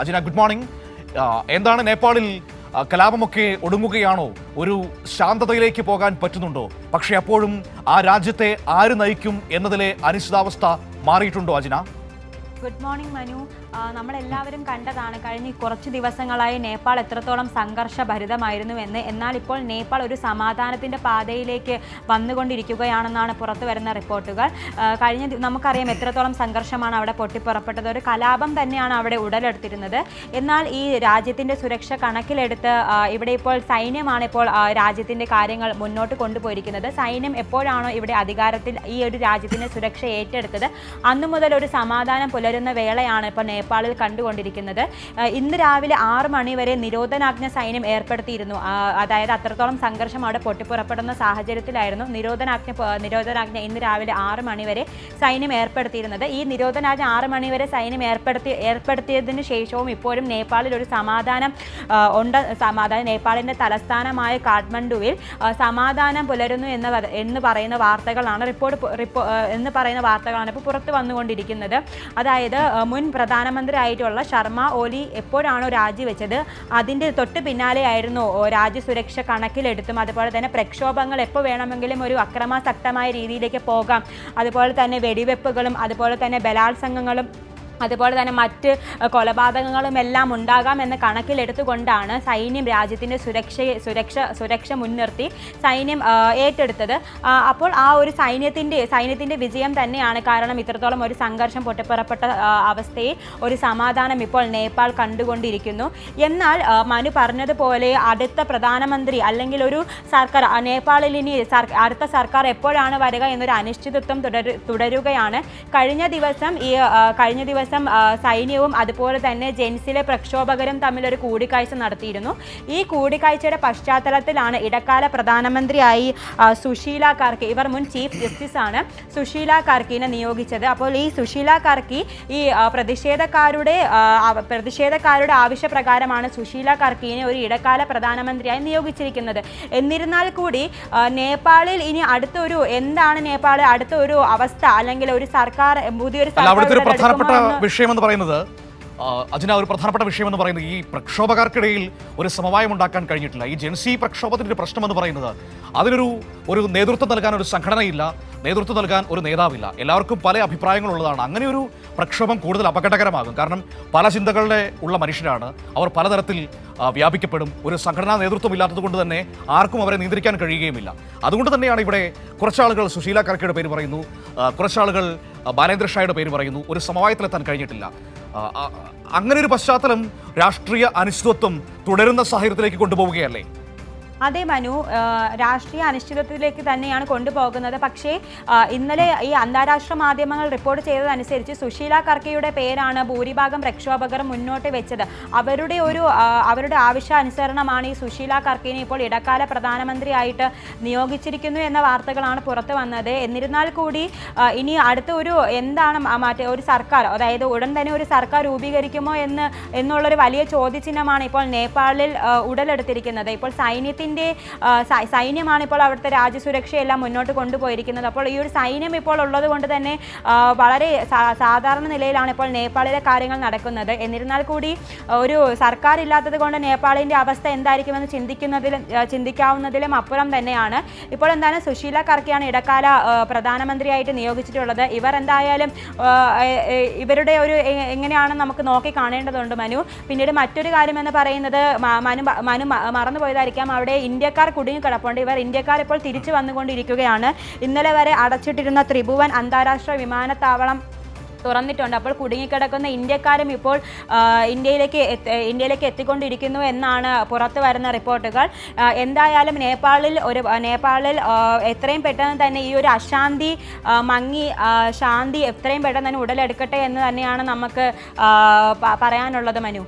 Ajina good morning എന്താണ് നേപ്പാളിൽ കലാപമൊക്കെ ഒടുങ്ങുകയാണോ? ഒരു ശാന്തതയിലേക്ക് പോകാൻ പറ്റുന്നുണ്ടോ? പക്ഷെ അപ്പോഴും ആ രാജ്യത്തെ ആര് നയിക്കും എന്നതിലെ അനിശ്ചിതാവസ്ഥ മാറിയിട്ടുണ്ടോ അജിന? Good morning Manu. നമ്മളെല്ലാവരും കണ്ടതാണ് കഴിഞ്ഞ കുറച്ച് ദിവസങ്ങളായി നേപ്പാൾ എത്രത്തോളം സംഘർഷഭരിതമായിരുന്നു എന്ന്. എന്നാൽ ഇപ്പോൾ നേപ്പാൾ ഒരു സമാധാനത്തിന്റെ പാതയിലേക്ക് വന്നുകൊണ്ടിരിക്കുകയാണെന്നാണ് പുറത്തു വരുന്ന റിപ്പോർട്ടുകൾ. കഴിഞ്ഞ നമുക്കറിയാം എത്രത്തോളം സംഘർഷമാണ് അവിടെ പൊട്ടിപ്പുറപ്പെട്ടത്. ഒരു കലാപം തന്നെയാണ് അവിടെ ഉടലെടുത്തിരുന്നത്. എന്നാൽ ഈ രാജ്യത്തിന്റെ സുരക്ഷ കണക്കിലെടുത്ത് ഇവിടെ ഇപ്പോൾ സൈന്യമാണ് ഇപ്പോൾ രാജ്യത്തിന്റെ കാര്യങ്ങൾ മുന്നോട്ട് കൊണ്ടുപോയിരിക്കുന്നത്. സൈന്യം എപ്പോഴാണോ ഇവിടെ അധികാരത്തിൽ ഈ ഒരു രാജ്യത്തിന്റെ സുരക്ഷ ഏറ്റെടുത്തത്? അന്നു മുതൽ ഒരു സമാധാനം പുലരുന്ന വേളയാണ് ഇപ്പോൾ നേപ്പാളിൽ കണ്ടുകൊണ്ടിരിക്കുന്നത്. ഇന്ന് രാവിലെ ആറ് മണി വരെ നിരോധനാജ്ഞ സൈന്യം ഏർപ്പെടുത്തിയിരുന്നു. അതായത് അത്രത്തോളം സംഘർഷം അവിടെ പൊട്ടിപ്പുറപ്പെടുന്ന സാഹചര്യത്തിലായിരുന്നു നിരോധനാജ്ഞ നിരോധനാജ്ഞ ഇന്ന് രാവിലെ ആറ് മണി വരെ സൈന്യം ഏർപ്പെടുത്തിയിരുന്നത്. ഈ നിരോധനാജ്ഞ ആറ് മണി വരെ സൈന്യം ഏർപ്പെടുത്തി ഏർപ്പെടുത്തിയതിന് ശേഷവും ഇപ്പോഴും നേപ്പാളിൽ ഒരു സമാധാനം ഉണ്ട്. സമാധാനം നേപ്പാളിന്റെ തലസ്ഥാനമായ കാഠ്മണ്ഡുവിൽ സമാധാനം പുലരുന്നു എന്ന എന്ന് പറയുന്ന വാർത്തകളാണ് റിപ്പോർട്ട് റിപ്പോ എന്ന് പറയുന്ന വാർത്തകളാണ് ഇപ്പോൾ പുറത്ത് വന്നുകൊണ്ടിരിക്കുന്നത്. അതായത് മുൻ പ്രധാനമന്ത്രി ആയിട്ടുള്ള ശർമ്മ ഓലി എപ്പോഴാണോ രാജിവെച്ചത് അതിന്റെ തൊട്ട് പിന്നാലെയായിരുന്നു രാജ്യസുരക്ഷ കണക്കിലെടുത്തും. അതുപോലെ തന്നെ പ്രക്ഷോഭങ്ങൾ എപ്പോൾ വേണമെങ്കിലും ഒരു അക്രമാസക്തമായ രീതിയിലേക്ക് പോകാം. അതുപോലെ തന്നെ വെടിവെപ്പുകളും അതുപോലെ തന്നെ ബലാത്സംഗങ്ങളും അതുപോലെ തന്നെ മറ്റ് കൊലപാതകങ്ങളും എല്ലാം ഉണ്ടാകാം എന്ന കണക്കിലെടുത്തുകൊണ്ടാണ് സൈന്യം രാജ്യത്തിന്റെ സുരക്ഷയെ സുരക്ഷ സുരക്ഷ മുൻനിർത്തി സൈന്യം ഏറ്റെടുത്തത്. അപ്പോൾ ആ ഒരു സൈന്യത്തിന്റെ സൈന്യത്തിന്റെ വിജയം തന്നെയാണ് കാരണം ഇത്രത്തോളം ഒരു സംഘർഷം പൊട്ടിപ്പുറപ്പെട്ട അവസ്ഥയിൽ ഒരു സമാധാനം ഇപ്പോൾ നേപ്പാൾ കണ്ടുകൊണ്ടിരിക്കുന്നു. എന്നാൽ മനു പറഞ്ഞതുപോലെ അടുത്ത പ്രധാനമന്ത്രി അല്ലെങ്കിൽ ഒരു സർക്കാർ നേപ്പാളിൽ ഇനി അടുത്ത സർക്കാർ എപ്പോഴാണ് വരിക എന്നൊരു അനിശ്ചിതത്വം തുടരുകയാണ്. കഴിഞ്ഞ ദിവസം ഈ കഴിഞ്ഞ ദിവസം ആ, സൈന്യവും അതുപോലെ തന്നെ ജെൻസിലെ പ്രക്ഷോഭകരും തമ്മിലൊരു കൂടിക്കാഴ്ച നടത്തിയിരുന്നു. ഈ കൂടിക്കാഴ്ചയുടെ പശ്ചാത്തലത്തിലാണ് ഇടക്കാല പ്രധാനമന്ത്രിയായി സുശീല കാർക്കി ഇവർ മുൻ ചീഫ് ജസ്റ്റിസ് ആണ് സുശീല കാർക്കിനെ നിയോഗിച്ചത്. അപ്പോൾ ഈ സുശീല കാർക്കി ഈ പ്രതിഷേധക്കാരുടെ പ്രതിഷേധക്കാരുടെ ആവശ്യപ്രകാരമാണ് സുശീല കാർക്കിനെ ഒരു ഇടക്കാല പ്രധാനമന്ത്രിയായി നിയോഗിച്ചിരിക്കുന്നത്. എന്നിരുന്നാൽ കൂടി നേപ്പാളിൽ ഇനി അടുത്തൊരു എന്താണ് നേപ്പാൾ അടുത്ത ഒരു അവസ്ഥ? അല്ലെങ്കിൽ ഒരു സർക്കാർ പുതിയൊരു പ്രധാനപ്പെട്ട എടുക്കുമോ എന്ന് വിഷയം എന്ന് പറയുന്നത് അജിന ഒരു പ്രധാനപ്പെട്ട വിഷയം എന്ന് പറയുന്നത് ഈ പ്രക്ഷോഭകർക്കിടയിൽ ഒരു സമവായം ഉണ്ടാക്കാൻ കഴിഞ്ഞിട്ടില്ല. ഈ ജെൻസി പ്രക്ഷോഭത്തിന്റെ ഒരു പ്രശ്നം എന്ന് പറയുന്നത് അതിനൊരു ഒരു നേതൃത്വം നൽകാൻ ഒരു സംഘടനയില്ല നേതൃത്വം നൽകാൻ ഒരു നേതാവില്ല. എല്ലാവർക്കും പല അഭിപ്രായങ്ങളുള്ളതാണ്. അങ്ങനെ ഒരു പ്രക്ഷോഭം കൂടുതൽ അപകടകരമാകും. കാരണം പല ചിന്തകളുടെ ഉള്ള മനുഷ്യരാണ്. അവർ പലതരത്തിൽ വ്യാപിക്കപ്പെടും. ഒരു സംഘടനാ നേതൃത്വം ഇല്ലാത്തത് കൊണ്ട് തന്നെ ആർക്കും അവരെ നിയന്ത്രിക്കാൻ കഴിയുകയുമില്ല. അതുകൊണ്ട് തന്നെയാണ് ഇവിടെ കുറച്ചാളുകൾ സുശീല കർക്കയുടെ പേര് പറയുന്നു. കുറച്ചാളുകൾ ബാലേന്ദ്ര ഷായുടെ പേര് പറയുന്നു. ഒരു സമവായത്തിലെത്താൻ കഴിഞ്ഞിട്ടില്ല. അങ്ങനെ ഒരു പശ്ചാത്തലം രാഷ്ട്രീയ അനിശ്ചിതത്വം തുടരുന്ന സാഹചര്യത്തിലേക്ക് കൊണ്ടുപോവുകയല്ലേ? അതെ മനു രാഷ്ട്രീയ അനിശ്ചിതത്വത്തിലേക്ക് തന്നെയാണ് കൊണ്ടുപോകുന്നത്. പക്ഷേ ഇന്നലെ ഈ അന്താരാഷ്ട്ര മാധ്യമങ്ങൾ റിപ്പോർട്ട് ചെയ്തതനുസരിച്ച് സുശീല കർക്കയുടെ പേരാണ് ഭൂരിഭാഗം പ്രക്ഷോഭകർ മുന്നോട്ട് വെച്ചത്. അവരുടെ ഒരു അവരുടെ ആവശ്യാനുസരണമാണ് ഈ സുശീല കർക്കിനെ ഇപ്പോൾ ഇടക്കാല പ്രധാനമന്ത്രിയായിട്ട് നിയോഗിച്ചിരിക്കുന്നു എന്ന വാർത്തകളാണ് പുറത്തു വന്നത്. എന്നിരുന്നാൽ കൂടി ഇനി അടുത്ത ഒരു എന്താണ് മറ്റേ ഒരു സർക്കാർ അതായത് ഉടൻ തന്നെ ഒരു സർക്കാർ രൂപീകരിക്കുമോ എന്ന് എന്നുള്ളൊരു വലിയ ചോദ്യചിഹ്നമാണ് ഇപ്പോൾ നേപ്പാളിൽ ഉടലെടുത്തിരിക്കുന്നത്. ഇപ്പോൾ സൈന്യത്തിന്റെ ആ, സൈന്യമാണ് ഇപ്പോൾ അവിടുത്തെ രാജ്യസുരക്ഷയെല്ലാം മുന്നോട്ട് കൊണ്ടുപോയിരിക്കുന്നത്. അപ്പോൾ ഈ ഒരു സൈന്യം ഇപ്പോൾ ഉള്ളത് കൊണ്ട് തന്നെ വളരെ സാധാരണ നിലയിലാണ് ഇപ്പോൾ നേപ്പാളിലെ കാര്യങ്ങൾ നടക്കുന്നത്. എന്നിരുന്നാൽ കൂടി ഒരു സർക്കാർ ഇല്ലാത്തത് കൊണ്ട് നേപ്പാളിന്റെ അവസ്ഥ എന്തായിരിക്കുമെന്ന് ചിന്തിക്കുന്നതിലും ചിന്തിക്കാവുന്നതിലും അപ്പുറം തന്നെയാണ്. ഇപ്പോൾ എന്താണ് സുശീല കർക്കിയാണ് ഇടക്കാല പ്രധാനമന്ത്രിയായിട്ട് നിയോഗിച്ചിട്ടുള്ളത്. ഇവർ എന്തായാലും ഇവരുടെ ഒരു എങ്ങനെയാണ് നമുക്ക് നോക്കി കാണേണ്ടതുണ്ട് മനു. പിന്നീട് മറ്റൊരു കാര്യം എന്ന് പറയുന്നത് മനു മനു മറന്നു മറന്നുപോയതായിരിക്കാം. അവിടെ ഇന്ത്യക്കാർ കുടുങ്ങിക്കിടപ്പുണ്ട് ഇവർ ഇന്ത്യക്കാർ ഇപ്പോൾ തിരിച്ചു വന്നുകൊണ്ടിരിക്കുകയാണ്. ഇന്നലെ വരെ അടച്ചിട്ടിരുന്ന ത്രിഭുവൻ അന്താരാഷ്ട്ര വിമാനത്താവളം തുറന്നിട്ടുണ്ട്. അപ്പോൾ കുടുങ്ങിക്കിടക്കുന്ന ഇന്ത്യക്കാരും ഇപ്പോൾ ഇന്ത്യയിലേക്ക് ഇന്ത്യയിലേക്ക് എത്തിക്കൊണ്ടിരിക്കുന്നു എന്നാണ് പുറത്തു വരുന്ന റിപ്പോർട്ടുകൾ. എന്തായാലും നേപ്പാളിൽ ഒരു നേപ്പാളിൽ എത്രയും പെട്ടെന്ന് തന്നെ ഈ ഒരു അശാന്തി മങ്ങി ശാന്തി എത്രയും പെട്ടെന്ന് തന്നെ ഉടലെടുക്കട്ടെ എന്ന് തന്നെയാണ് നമുക്ക് പറയാനുള്ളത് മനു.